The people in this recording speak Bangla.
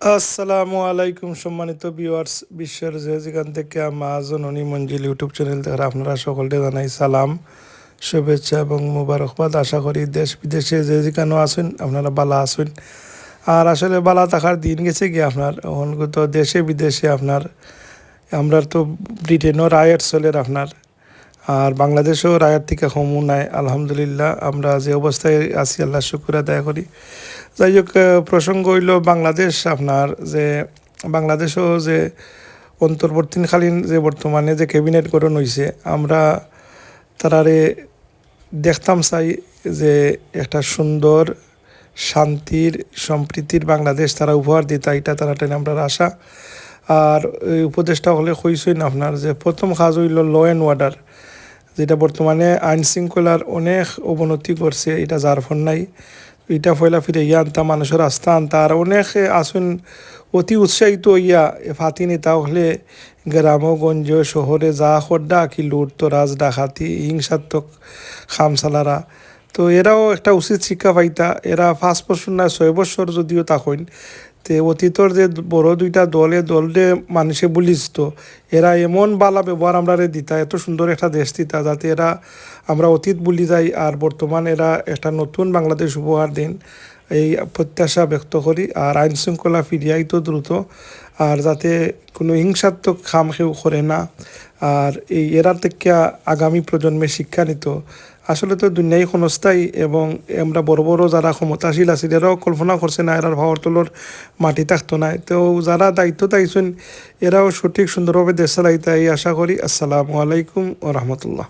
আসসালামু আলাইকুম সম্মানিত ভিউয়ার্স বিশ্বের যে যেখান থেকে Amazon Oni Manzil YouTube channel থেকে আপনারা সকলকে জানাই সালাম, শুভেচ্ছা এবং মুবারকবাদ। আশা করি দেশ বিদেশে যে যেখানেও আছেন, আপনারা বালা আছেন। আর আসলে বালা থাকার দিন গেছে কি আপনার অনগত দেশে বিদেশে আপনার, আমরা তো ব্রিটেনও রায়ের চলের আপনার। আর বাংলাদেশেও রায়ের থেকে কমও নাই, আলহামদুলিল্লাহ। আমরা যে অবস্থায় আছি, আল্লাহ শুকুর আদায় করি। যাই হোক প্রসঙ্গ হইল বাংলাদেশ, আপনার যে বাংলাদেশও যে অন্তর্বর্তীকালীন যে বর্তমানে যে ক্যাবিনেট গঠন হয়েছে আমরা তারারে দেখতাম চাই যে একটা সুন্দর, শান্তির, সম্প্রীতির বাংলাদেশ তারা উপহার দিতা, এটা তারা টেনে আমরা আশা। আর এই উপদেশটা হলে কইসই না আপনার যে প্রথম কাজ হইল ল অ্যান্ড অর্ডার যেটা বর্তমানে আইন শৃঙ্খলার অনেক অবনতি করছে এটা যার ফোন নাই। এটা ফয়লা ফিরে ইয়া আনতা মানুষের আস্থা, আনতা আর অনেক আসুন অতি উৎসাহিত ইয়া ফাতি নেতা হলে গ্রামগঞ্জ শহরে যা হড্ডা কি লুট তো রাজ ডাকাতি, হিংসাত্মক খামসালারা। তো এরাও একটা উচিত শিক্ষা পাইতা। এরা পাঁচ বছর না, ছয় বছর যদিও তাকইন তে অতীতর যে বড় দুইটা দলে দলে মানুষে বলিস এরা এমন বালা ব্যবহার আমরা দিতা, এত সুন্দর একটা দেশ দিতা, যাতে এরা, আমরা অতীত বলি যাই আর বর্তমান এরা একটা নতুন বাংলাদেশ উপহার দিন। এই প্রত্যাশা ব্যক্ত করি আর আইন শৃঙ্খলা ফিরিয়াই তো দ্রুত, আর যাতে কোনো হিংসাত্মক খাম কেউ করে না। আর এই এরা থেকে আগামী প্রজন্মে শিক্ষা নিত। আসলে তো দুনিয়ায় ক্ষণস্থায়ী এবং আমরা বড় বড় যারা ক্ষমতাশীল আছিল এরাও কল্পনা করছে না এরার ভাওয়ার তলর মাটি থাকতো না তো যারা দায়িত্ব তাইছেন এরাও সঠিক সুন্দরভাবে দেশ চালাইতে আশা করি। আসসালামু আলাইকুম ও রহমতুল্লাহ।